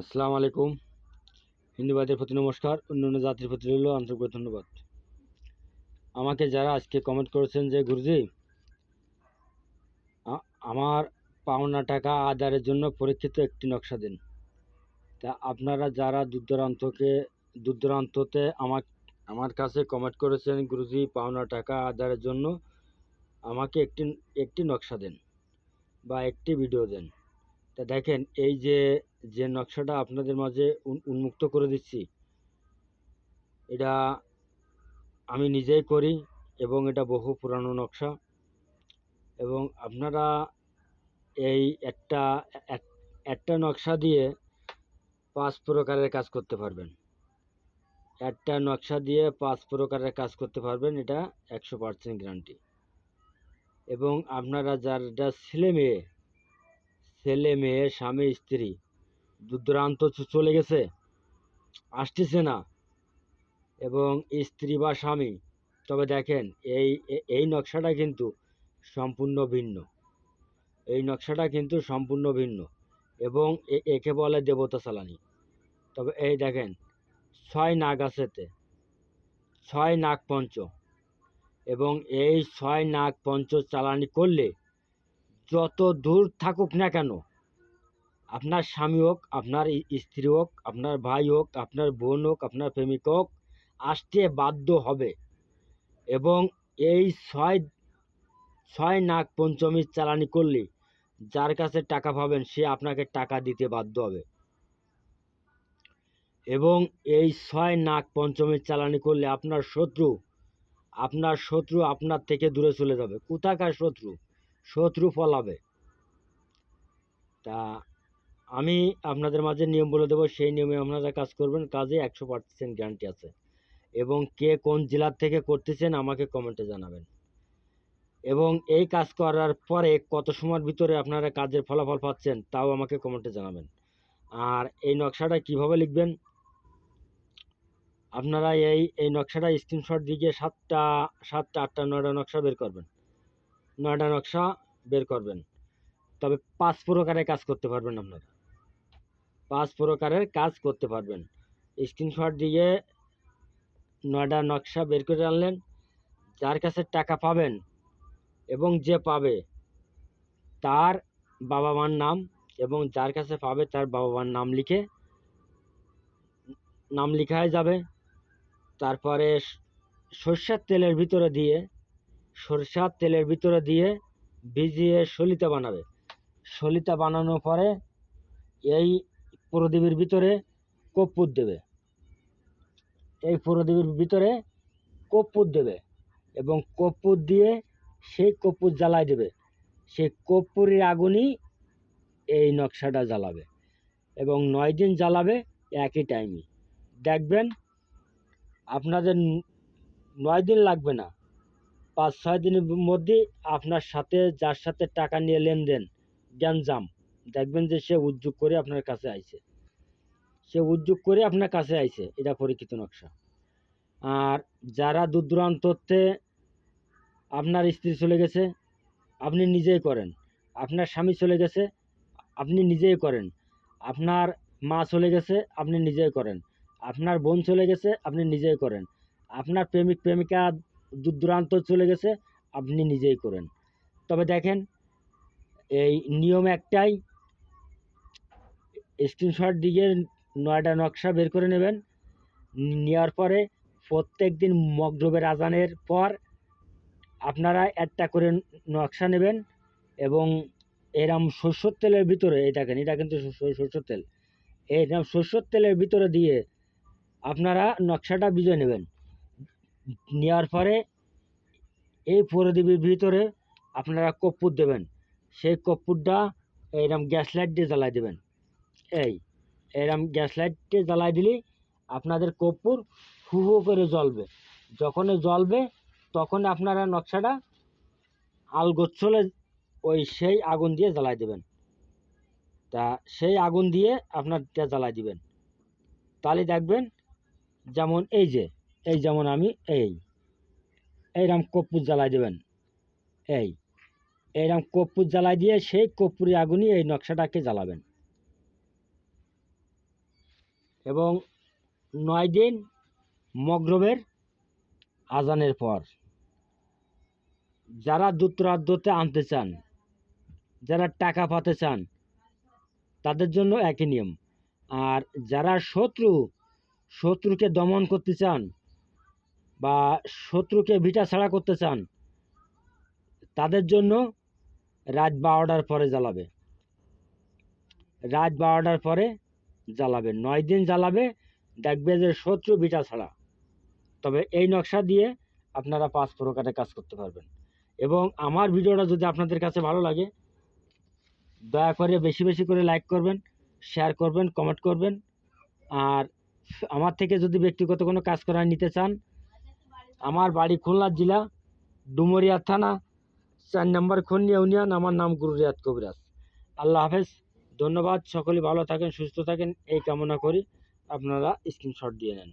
আসসালামু আলাইকুম। হিন্দুবাদের প্রতি নমস্কার অন্য অন্য জাতির প্রতি রইল আন্তরিক ধন্যবাদ। আমাকে যারা আজকে কমেন্ট করেছেন যে, গুরুজি আমার পাওনা টাকা আদায়ের জন্য পরীক্ষিত একটি নকশা দিন। তা আপনারা যারা দূর দূরান্তকে দূর দূরান্ততে আমার আমার কাছে কমেন্ট করেছেন, গুরুজি, পাওনা টাকা আদায়ের জন্য আমাকে একটি একটি নকশা দেন বা একটি ভিডিও দেন। তা দেখেন, এই যে যে নকশাটা আপনাদের মাঝে উন- উন্মুক্ত করে দিচ্ছি, এটা আমি নিজেই করি এবং এটা বহু পুরানো নকশা এবং আপনারা এই একটা, এক- একটা নকশা দিয়ে পাঁচ প্রকারের কাজ করতে পারবেন। একটা নকশা দিয়ে পাঁচ প্রকারের কাজ করতে পারবেন, এটা একশো পার্সেন্ট গ্যারান্টি এবং আপনারা যার, যারা ছেলে মেয়ে ছেলে মেয়ে, স্বামী, স্ত্রী। দূর দূরান্ত চলে গেছে। আসতেছে না। এবং স্ত্রী বা স্বামী, তবে দেখেন, এই এই নকশাটা কিন্তু সম্পূর্ণ ভিন্ন। এই নকশাটা কিন্তু সম্পূর্ণ ভিন্ন। এবং একে বলে দেবতা চালানি। তবে এই দেখেন, ছয় নাগ আছেতে ছয় নাগ পঞ্চ এবং এই ছয় নাগ পঞ্চ চালানি করলে যত দূর থাকুক না কেন, আপনার স্বামী হোক, আপনার স্ত্রী হোক, আপনার ভাই হোক, আপনার বোন হোক, আপনার প্রেমিক হোক, আসতে বাধ্য হবে। এবং এই ছয় ছয় নাগ পঞ্চমীর চালানি করলে যার কাছে টাকা পাবেন, সে আপনাকে টাকা দিতে বাধ্য হবে। এবং এই ছয় নাগ পঞ্চমীর চালানি করলে আপনার শত্রু আপনার শত্রু আপনার থেকে দূরে চলে যাবে। কোথাকার শত্রু? শত্রু ফলাবে। তা আমি আপনাদের মাঝে নিয়ম বলে দেবো, সেই নিয়মে আপনারা কাজ করবেন, কাজে একশো পার্সেন্ট গ্যারান্টি আছে। এবং কে কোন জেলার থেকে করতেছেন আমাকে কমেন্টে জানাবেন। এবং এই কাজ করার পরে কত সময়ের ভিতরে আপনারা কাজের ফলাফল পাচ্ছেন, তাও আমাকে কমেন্টে জানাবেন। আর এই নকশাটা কীভাবে লিখবেন? আপনারা এই এই নকশাটা স্ক্রিনশট দিয়ে সাতটা সাতটা, আটটা, নয়টা নকশা বের করবেন। নয়টা নকশা বের করবেন। তবে পাঁচ প্রকারের কাজ করতে পারবেন আপনারা। পাঁচ প্রকারের কাজ করতে পারবেন। স্ক্রিনশট দিয়ে নয়টা নকশা বের করে আনলেন। যার কাছে টাকা পাবেন এবং যে পাবে তার বাবা মার নাম এবং যার কাছে পাবে তার বাবা মার নাম লিখে নাম লিখায় যাবে। তারপরে সর্ষের তেলের ভিতরে দিয়ে সরষার তেলের ভিতরে দিয়ে ভিজিয়ে সলিতা বানাবে। সলিতা বানানোর পরে এই প্রদীপের ভিতরে কর্পূর দেবে। এই প্রদীপের ভিতরে কর্পূর দেবে এবং কর্পূর দিয়ে সেই কর্পূর জ্বালায় দেবে। সেই কর্পূরের আগুনই এই নকশাটা জ্বালাবে এবং নয় দিন জ্বালাবে একই টাইমে দেখবেন আপনাদের নয় দিন লাগবে না। পাঁচ, ছয় দিনের মধ্যে আপনার সাথে, যার সাথে টাকা নিয়ে লেনদেন, গ্যাঞ্জাম, দেখবেন যে সে উদ্যোগ করে আপনার কাছে আইছে। সে উদ্যোগ করে আপনার কাছে আইছে, এটা পরীক্ষিত নকশা। আর যারা দূর দূরান্ততে আপনার স্ত্রী চলে গেছে, আপনি নিজেই করেন। আপনার স্বামী চলে গেছে, আপনি নিজেই করেন। আপনার মা চলে গেছে, আপনি নিজেই করেন। আপনার বোন চলে গেছে, আপনি নিজেই করেন। আপনার প্রেমিক, প্রেমিকা দূর দূরান্ত চলে গেছে, আপনি নিজেই করেন। তবে দেখেন, এই নিয়ম একটাই স্ক্রিনশট দিয়ে নয়টা নকশা বের করে নেবেন। নেওয়ার পরে প্রত্যেক দিন মগডবের আজানের পর আপনারা একটা করে নকশা নেবেন এবং এরম সরষের তেলের ভিতরে, এই দেখেন, এটা কিন্তু সরষের তেল। এইরকম সরষের তেলের ভিতরে দিয়ে আপনারা নকশাটা বিজয় নেবেন। নেওয়ার পরে এই প্রদীপের ভিতরে আপনারা কর্পূর দেবেন। সেই কর্পূরটা এইরকম গ্যাস লাইট দিয়ে জ্বালাই দেবেন। এই, এরম গ্যাস লাইট দিয়ে জ্বালাই দিলেই আপনাদের কর্পূর হু হু করে জ্বলবে। যখনই জ্বলবে তখন আপনারা নকশাটা আলগোচ্ছলে ওই সেই আগুন দিয়ে জ্বালাই দেবেন। তা সেই আগুন দিয়ে আপনার এটা জ্বালাই দিবেন। তাহলে দেখবেন যেমন এই যে এই যেমন আমি, এই। এইরকম কর্পূর জ্বালাই দেবেন। এই। এইরকম কর্পূর জ্বালাই দিয়ে সেই কর্পূরের আগুনই এই নকশাটাকে জ্বালাবেন। এবং নয় দিন মগরবের আজানের পর যারা দূরদূরান্ততে আনতে চান, যারা টাকা পাতে চান, তাদের জন্য একই নিয়ম। আর যারা শত্রু, শত্রুকে দমন করতে চান বা শত্রুকে ভিটা ছাড়া করতে চান, তাদের জন্য রাত বারোটার পরে জ্বালাবে। রাত বারোটার পরে জ্বালাবে। নয় দিন জ্বালাবে, দেখবে যে শত্রু বিটা ছাড়া। তবে এই নকশা দিয়ে আপনারা পাঁচ প্রকারে কাজ করতে পারবেন। এবং আমার ভিডিওটা যদি আপনাদের কাছে ভালো লাগে, দয়া করে বেশি বেশি করে লাইক করবেন, শেয়ার করবেন, কমেন্ট করবেন। আর আমার থেকে যদি ব্যক্তিগত কোনো কাজ করা নিতে চান আমার বাড়ি খুলনা জেলা, ডুমরিয়া থানা, চার নম্বর খুন ইউনিয়ন, আমার নাম গুরু রিয়াদ কবিরাজ। আল্লাহ হাফেজ, ধন্যবাদ, সকলে ভালো থাকেন, সুস্থ থাকেন, এই কামনা করি, আপনারা স্ক্রিনশট দিয়ে নেন।